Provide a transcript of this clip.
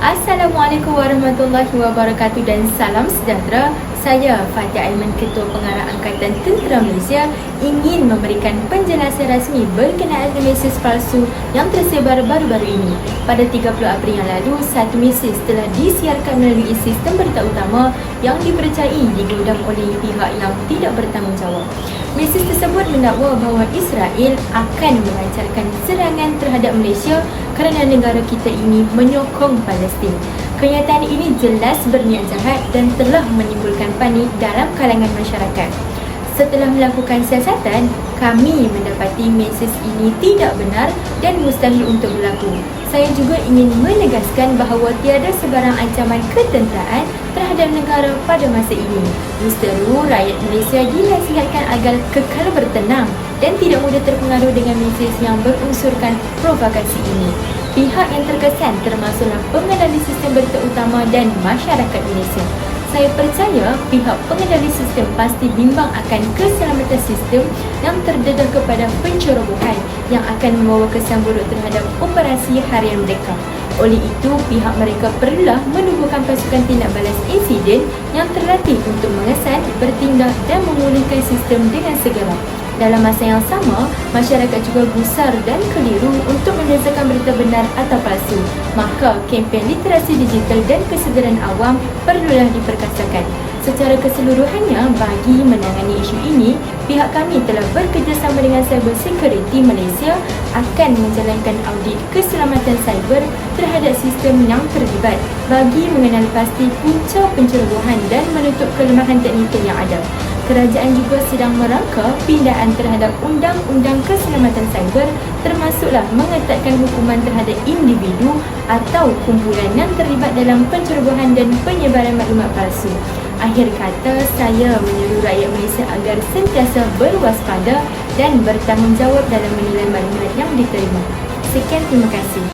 Assalamualaikum warahmatullahi wabarakatuh dan salam sejahtera. Saya Fatih Aiman, Ketua Pengarah Angkatan Tentera Malaysia ingin memberikan penjelasan rasmi berkenaan meses palsu yang tersebar baru-baru ini. Pada 30 April yang lalu, satu meses telah disiarkan melalui sistem berita utama yang dipercayai digodam oleh pihak yang tidak bertanggungjawab. Meses tersebut mendakwa bahawa Israel akan melancarkan serangan terhadap Malaysia kerana negara kita ini menyokong Palestin. Kenyataan ini jelas berniat jahat dan telah menimbulkan panik dalam kalangan masyarakat. Setelah melakukan siasatan, kami mendapati mesej ini tidak benar dan mustahil untuk berlaku. Saya juga ingin menegaskan bahawa tiada sebarang ancaman ketenteraan terhadap negara pada masa ini. Mesteru rakyat Malaysia dinasihatkan agar kekal bertenang dan tidak mudah terpengaruh dengan mesej yang berunsurkan provokasi ini. Pihak yang terkesan termasuklah pengendali sistem berita utama dan masyarakat Malaysia. Saya percaya pihak pengendali sistem pasti bimbang akan keselamatan sistem yang terdedah kepada pencerobohan yang akan membawa kesan buruk terhadap operasi harian mereka. Oleh itu, pihak mereka perlulah menubuhkan pasukan tindak balas insiden yang terlatih untuk mengesan, bertindak dan memulihkan sistem dengan segera. Dalam masa yang sama, masyarakat juga gusar dan keliru untuk berita benar atau palsu. Maka, kempen literasi digital dan kesedaran awam perlulah diperkasakan. Secara keseluruhannya, bagi menangani isu ini, pihak kami telah bekerjasama dengan Cyber Security Malaysia akan menjalankan audit keselamatan cyber terhadap sistem yang terlibat bagi mengenal pasti punca pencerobohan dan menutup kelemahan teknikal yang ada kerajaan juga sedang merangka pindaan terhadap Undang-Undang Keselamatan Cyber termasuklah mengetatkan hukuman terhadap individu atau kumpulan yang terlibat dalam pencerobohan dan penyebaran maklumat palsu. Akhir kata, saya menyeru rakyat Malaysia agar sentiasa berwaspada dan bertanggungjawab dalam menilai maklumat yang diterima. Sekian, terima kasih.